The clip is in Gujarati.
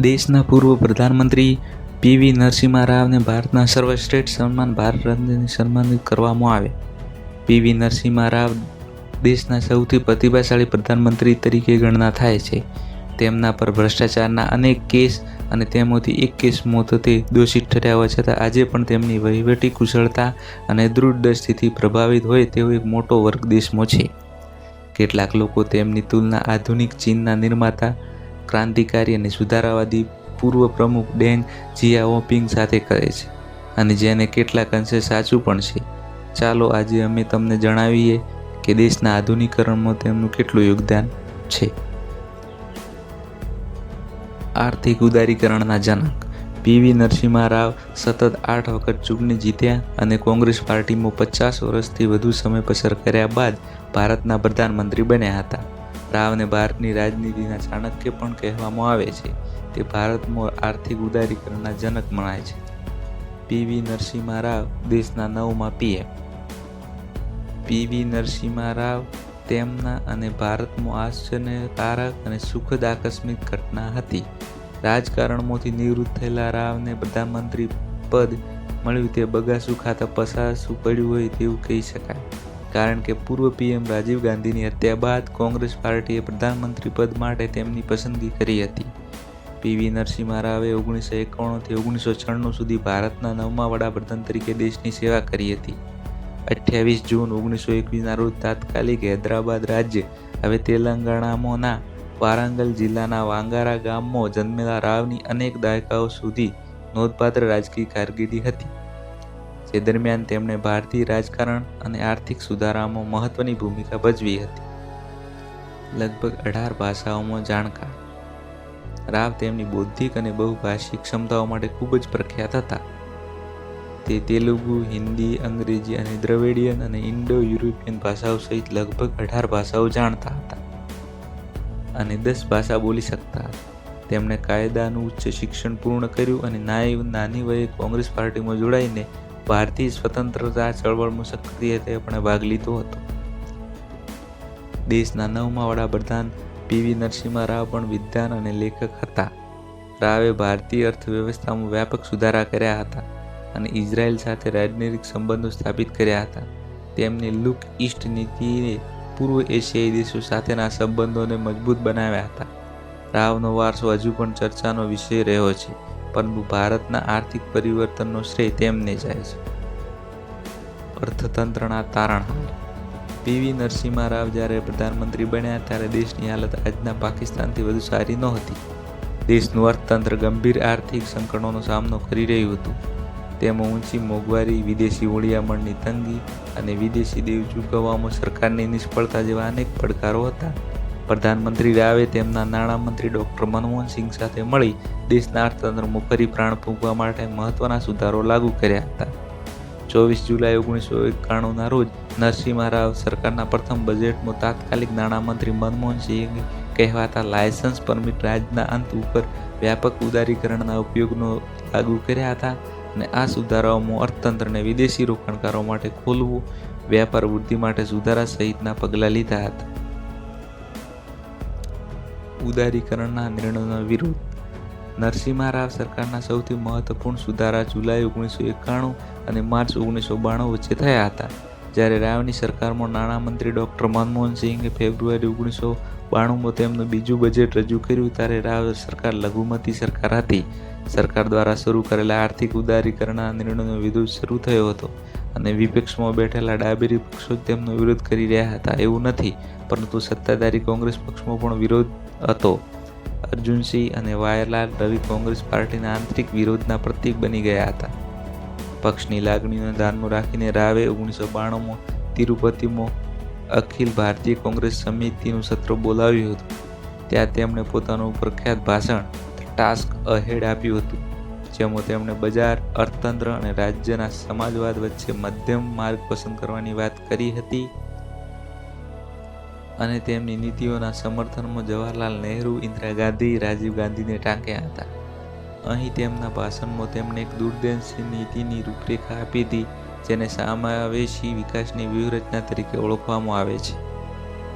દેશના પૂર્વ પ્રધાનમંત્રી પીવી નરસિંહા રાવને ભારતના સર્વશ્રેષ્ઠ સન્માન ભારત રત્નથી સન્માનિત કરવામાં આવે. પીવી નરસિંહા રાવ દેશના સૌથી પ્રતિભાશાળી પ્રધાનમંત્રી તરીકે ગણના થાય છે. તેમના પર ભ્રષ્ટાચારના અનેક કેસ અને તેમાંથી એક કેસ મોતથી દોષિત ઠર્યા હોવા છતાં આજે પણ તેમની વહીવટી કુશળતા અને દૂરદર્શિથી પ્રભાવિત હોય તેવો એક મોટો વર્ગ દેશમાં છે. કેટલાક લોકો તેમની તુલના આધુનિક ચીનના નિર્માતા ક્રાંતિકારી અને સુધારાવાદી પૂર્વ પ્રમુખ ડેંગ જિયાઓપિંગ સાથે કરે છે અને જેને કેટલાક અંશે સાચું પણ છે. ચાલો આજે અમે તમને જણાવીએ કે દેશના આધુનિકરણમાં તેમનું કેટલું યોગદાન છે. આર્થિક ઉદારીકરણના જનક. પીવી નરસિંહા રાવ સતત આઠ વખત ચૂંટણી જીત્યા અને કોંગ્રેસ પાર્ટીમાં પચાસ વર્ષથી વધુ સમય પસાર કર્યા બાદ ભારતના પ્રધાનમંત્રી બન્યા હતા. રાવને ભારતની રાજનીતિના ચાણક્ય પણ કહેવામાં આવે છે. તે ભારતમાં આર્થિક ઉદારીકરણના જનક મનાય છે. પીવી નરસિંહ રાવ દેશના નવમાં પીએમ પીવી નરસિંહ રાવ તેમના અને ભારતમાં આશ્ચર્યકારક અને સુખદ આકસ્મિક ઘટના હતી. રાજકારણમાંથી નિવૃત્ત થયેલા રાવને પ્રધાનમંત્રી પદ મળ્યું તે બગાસુ ખાતા પસાસું પડ્યું હોય તેવું કહી શકાય. કારણ કે પૂર્વ પીએમ રાજીવ ગાંધીની હત્યા બાદ કોંગ્રેસ પાર્ટીએ પ્રધાનમંત્રી પદ માટે તેમની પસંદગી કરી હતી. પીવી નરસિંહ રાવે ઓગણીસો એકાણુંથી ઓગણીસો છન્નું સુધી ભારતના નવમા વડાપ્રધાન તરીકે દેશની સેવા કરી હતી. અઠ્યાવીસ જૂન ઓગણીસો એકવીસના રોજ તાત્કાલિક હૈદરાબાદ રાજ્ય હવે તેલંગાણામાંના વારાંગલ જિલ્લાના વાંગારા ગામમાં જન્મેલા રાવની અનેક દાયકાઓ સુધી નોંધપાત્ર રાજકીય કારકિર્દી હતી. જે દરમિયાન તેમણે ભારતીય રાજકારણ અને આર્થિક સુધારામાં મહત્વની ભૂમિકા ભજવી હતી. લગભગ અઢાર ભાષાઓમાં જાણકાર. રાવ તેમની બૌદ્ધિક અને બહુભાષિક ક્ષમતાઓ માટે ખૂબ જ પ્રખ્યાત હતા. તે તેલુગુ, હિન્દી, અંગ્રેજી અને દ્રવિડિયન અને ઇન્ડો યુરોપિયન ભાષાઓ સહિત લગભગ અઢાર ભાષાઓ જાણતા હતા અને દસ ભાષા બોલી શકતા હતા. તેમણે કાયદાનું ઉચ્ચ શિક્ષણ પૂર્ણ કર્યું અને નાની વયે કોંગ્રેસ પાર્ટીમાં જોડાઈને ભારતીય સ્વતંત્રતા, ચળવળમાં સક્રિય રીતે પણ ભાગ લીધો હતો. દેશના નવમા વડાપ્રધાન પીવી નરસિમ્હા રાવ પણ વિદ્વાન અને લેખક હતા. રાવે ભારતીય અર્થવ્યવસ્થામાં વ્યાપક સુધારા કર્યા હતા અને ઇઝરાયલ સાથે રાજનૈતિક સંબંધો સ્થાપિત કર્યા હતા. તેમની લુક ઇસ્ટ નીતિએ પૂર્વ એશિયાઈ દેશો સાથેના સંબંધોને મજબૂત બનાવ્યા હતા. રાવનો વારસો હજુ પણ ચર્ચાનો વિષય રહ્યો છે. પરંતુ ભારતના આર્થિક પરિવર્તનનો શ્રેય તેમને જાય છે. અર્થતંત્રના તારણ પીવી નરસિંહ રાવ જ્યારે પ્રધાનમંત્રી બન્યા ત્યારે દેશની હાલત આજના પાકિસ્તાનથી વધુ સારી નહોતી. દેશનું અર્થતંત્ર ગંભીર આર્થિક સંકટોનો સામનો કરી રહ્યું હતું. તેમાં ઊંચી મોંઘવારી, વિદેશી હોળિયામણની તંગી અને વિદેશી દેવ ચૂકવવામાં સરકારની નિષ્ફળતા જેવા અનેક પડકારો હતા. પ્રધાનમંત્રી રાવે તેમના નાણામંત્રી ડોક્ટર મનમોહન સિંહ સાથે મળી દેશના અર્થતંત્રમાં ફરી પ્રાણ ફૂંકવા માટે મહત્વના સુધારો લાગુ કર્યા હતા. ચોવીસ જુલાઈ ઓગણીસો એકાણુંના રોજ નરસિંહ રાવ સરકારના પ્રથમ બજેટમાં તાત્કાલિક નાણામંત્રી મનમોહન સિંહ કહેવાતા લાયસન્સ પરમિટ રાજના અંત ઉપર વ્યાપક ઉદારીકરણના ઉપયોગનો લાગુ કર્યા હતા અને આ સુધારાઓમાં અર્થતંત્રને વિદેશી રોકાણકારો માટે ખોલવું વ્યાપાર વૃદ્ધિ માટે સુધારા સહિતના પગલાં લીધા હતા. ઉદારીકરણના નિર્ણયનો વિરોધ. નરસિંહ રાવ સરકારના સૌથી મહત્વપૂર્ણ સુધારા જુલાઈ ઓગણીસો એકાણું અને માર્ચ ઓગણીસો બાણું વચ્ચે થયા હતા. જ્યારે રાવની સરકારમાં નાણામંત્રી ડૉક્ટર મનમોહન સિંહે ફેબ્રુઆરી ઓગણીસો બાણુંમાં તેમનું બીજું બજેટ રજૂ કર્યું ત્યારે રાવ સરકાર લઘુમતી સરકાર હતી. સરકાર દ્વારા શરૂ કરેલા આર્થિક ઉદારીકરણના નિર્ણયનો વિરોધ શરૂ થયો હતો અને વિપક્ષમાં બેઠેલા ડાબેરી પક્ષો તેમનો વિરોધ કરી રહ્યા હતા એવું નથી. પરંતુ સત્તાધારી કોંગ્રેસ પક્ષમાં પણ વિરોધ હતો. અર્જુનસિંહ અને વાયરલાલ રવિ કોંગ્રેસ પાર્ટીના આંતરિક વિરોધના પ્રતીક બની ગયા હતા. પક્ષની લાગણીઓને ધ્યાનમાં રાખીને રાવે ઓગણીસો બાણુંમાં તિરુપતિમાં અખિલ ભારતીય કોંગ્રેસ સમિતિનું સત્ર બોલાવ્યું હતું. ત્યાં તેમણે પોતાનું પ્રખ્યાત ભાષણ ટાસ્ક અહેડ આપ્યું હતું, જેમાં તેમણે બજાર, અર્થતંત્ર અને રાજ્યના સમાજવાદ વચ્ચે મધ્યમ માર્ગ પસંદ કરવાની વાત કરી હતી. અને તેમની નીતિઓના સમર્થનમાં જવાહરલાલ નહેરુ, ઇન્દિરા ગાંધી, રાજીવ ગાંધીને ટાંક્યા હતા. અહીં તેમના ભાષણમાં તેમણે એક દૂરદર્શી નીતિની રૂપરેખા આપી હતી, જેને સમાવેશી વિકાસની વ્યૂહરચના તરીકે ઓળખવામાં આવે છે.